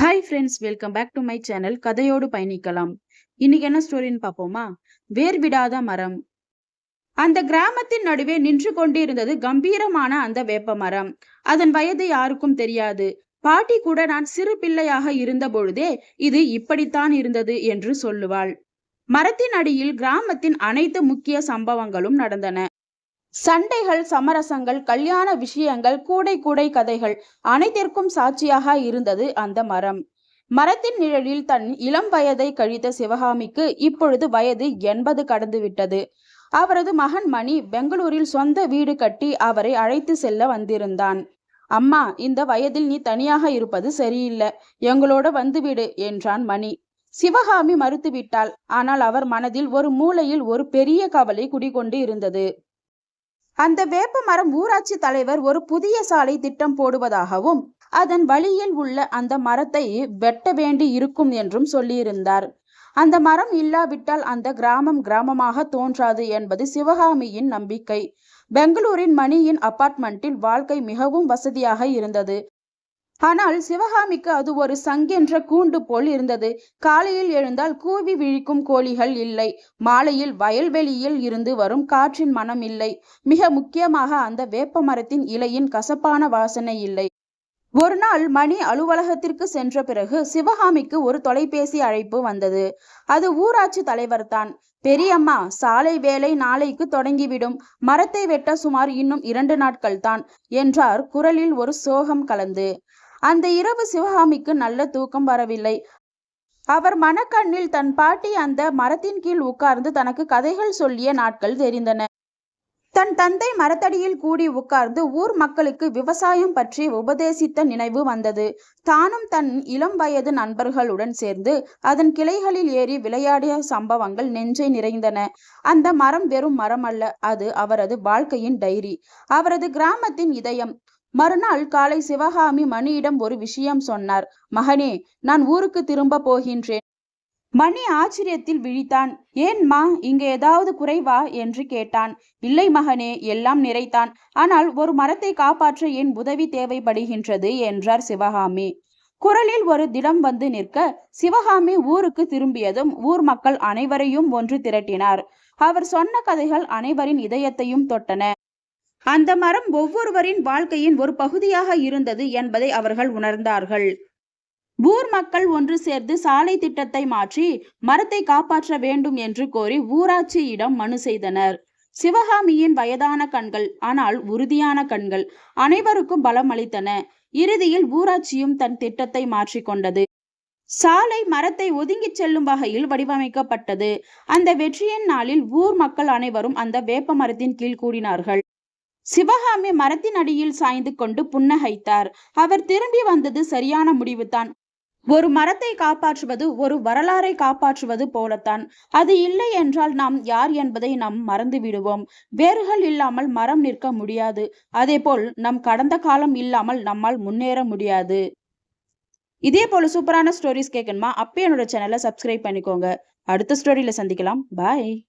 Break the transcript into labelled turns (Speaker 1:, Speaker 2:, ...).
Speaker 1: Hi friends welcome back to my channel கதையோடு பயணிக்கலாம் இன்னைக்கு என்ன ஸ்டோரின்னு பார்ப்போமா வேர் விடாத மரம் அந்த கிராமத்தின் நடுவே நின்று கொண்டிருந்தது கம்பீரமான அந்த வேப்ப மரம். அதன் வயது யாருக்கும் தெரியாது. பாட்டி கூட நான் சிறு பிள்ளையாக இருந்த பொழுதே இது இப்படித்தான் இருந்தது என்று சொல்லுவாள். மரத்தின் அடியில் கிராமத்தின் அனைத்து முக்கிய சம்பவங்களும் நடந்தன. சண்டைகள் சமரசங்கள் கல்யாண விஷயங்கள் கூடை கூடை கதைகள் அனைத்திற்கும் சாட்சியாக இருந்தது அந்த மரம். மரத்தின் நிழலில் தன் இளம் வயதை கழித்த சிவகாமிக்கு இப்பொழுது வயது எண்பது கடந்து விட்டது அவரது மகன் மணி பெங்களூரில் சொந்த வீடு கட்டி அவரை அழைத்து செல்ல வந்திருந்தான். அம்மா இந்த வயதில் நீ தனியாக இருப்பது சரியில்லை. எங்களோட வந்துவிடு என்றான் மணி. சிவகாமி மறுத்துவிட்டாள். ஆனால் அவர் மனதில் ஒரு மூலையில் ஒரு பெரிய கவலை குடிகொண்டு இருந்தது. அந்த வேப்ப மரம் ஊராட்சி தலைவர் ஒரு புதிய சாலை திட்டம் போடுவதாகவும் அதன் வழியில் உள்ள அந்த மரத்தை வெட்ட வேண்டி இருக்கும் என்றும் சொல்லியிருந்தார். அந்த மரம் இல்லாவிட்டால் அந்த கிராமம் கிராமமாக தோன்றாது என்பது சிவகாமியின் நம்பிக்கை. பெங்களூரின் மணியின் அபார்ட்மெண்ட்டில் வாழ்க்கை மிகவும் வசதியாக இருந்தது. ஆனால் சிவகாமிக்கு அது ஒரு சங்கென்ற கூண்டு போல் இருந்தது. காலையில் எழுந்தால் கூவி விழிக்கும் கோழிகள் இல்லை. மாலையில் வயல்வெளியில் இருந்து வரும் காற்றின் மனம் இல்லை. மிக முக்கியமாக அந்த வேப்ப மரத்தின் இலையின் கசப்பான வாசனை இல்லை. ஒரு நாள் மணி அலுவலகத்திற்கு சென்ற பிறகு சிவகாமிக்கு ஒரு தொலைபேசி அழைப்பு வந்தது. அது ஊராட்சி தலைவர்தான். பெரியம்மா சாலை வேலை நாளைக்கு தொடங்கிவிடும். மரத்தை வெட்ட சுமார் இன்னும் இரண்டு நாட்கள் தான் என்றார் குரலில் ஒரு சோகம் கலந்து. அந்த இரவு சிவகாமிக்கு நல்ல தூக்கம் வரவில்லை. அவர் மனக்கண்ணில் தன் பாட்டி அந்த மரத்தின் கீழ் உட்கார்ந்து தனக்கு கதைகள் சொல்லிய நாட்கள் தெரிந்தன. தன் தந்தை மரத்தடியில் கூடி உட்கார்ந்து ஊர் மக்களுக்கு விவசாயம் பற்றி உபதேசித்த நினைவு வந்தது. தானும் தன் இளம் வயது நண்பர்களுடன் சேர்ந்து அதன் கிளைகளில் ஏறி விளையாடிய சம்பவங்கள் நெஞ்சை நிறைந்தன. அந்த மரம் வெறும் மரம் அல்ல அது அவரது வாழ்க்கையின் டைரி. அவரது கிராமத்தின் இதயம் மறுநாள் காலை சிவகாமி மணியிடம் ஒரு விஷயம் சொன்னார். மகனே நான் ஊருக்கு திரும்ப போகின்றேன். மணி ஆச்சரியத்தில் விழித்தான். ஏன்மா இங்க ஏதாவது குறைவா என்று கேட்டான். இல்லை மகனே எல்லாம் நிறைத்தான். ஆனால் ஒரு மரத்தை காப்பாற்ற என் உதவி தேவைப்படுகின்றது என்றார் சிவகாமி. குரலில் ஒரு திடம் வந்து நிற்க சிவகாமி ஊருக்கு திரும்பியதும் ஊர் மக்கள் அனைவரையும் ஒன்று திரட்டினார். அவர் சொன்ன கதைகள் அனைவரின் இதயத்தையும் தொட்டன. அந்த மரம் ஒவ்வொருவரின் வாழ்க்கையின் ஒரு பகுதியாக இருந்தது என்பதை அவர்கள் உணர்ந்தார்கள். ஊர் மக்கள் ஒன்று சேர்ந்து சாலை திட்டத்தை மாற்றி மரத்தை காப்பாற்ற வேண்டும் என்று கோரி ஊராட்சியிடம் மனு செய்தனர். சிவகாமியின் வயதான கண்கள் ஆனால் உறுதியான கண்கள் அனைவருக்கும் பலம் அளித்தன. இறுதியில் ஊராட்சியும் தன் திட்டத்தை மாற்றிக்கொண்டது சாலை மரத்தை ஒதுங்கிச் செல்லும் வகையில் வடிவமைக்கப்பட்டது. அந்த வெற்றியின் நாளில் ஊர் மக்கள் அனைவரும் அந்த வேப்ப மரத்தின் கீழ் கூடினார்கள். சிவகாமி மரத்தின் அடியில் சாய்ந்து கொண்டு புன்னகைத்தார். அவர் திரும்பி வந்தது சரியான முடிவுதான். ஒரு மரத்தை காப்பாற்றுவது ஒரு வரலாறை காப்பாற்றுவது போலத்தான். அது இல்லை என்றால் நாம் யார் என்பதை நாம் மறந்து விடுவோம். வேர்கள் இல்லாமல் மரம் நிற்க முடியாது. அதேபோல் நம் கடந்த காலம் இல்லாமல் நம்மால் முன்னேற முடியாது. இதே போல சூப்பரான ஸ்டோரிஸ் கேட்கணுமா? அப்பயே என்னோட சேனலை சப்ஸ்கிரைப் பண்ணிக்கோங்க. அடுத்த ஸ்டோரியில சந்திக்கலாம். பாய்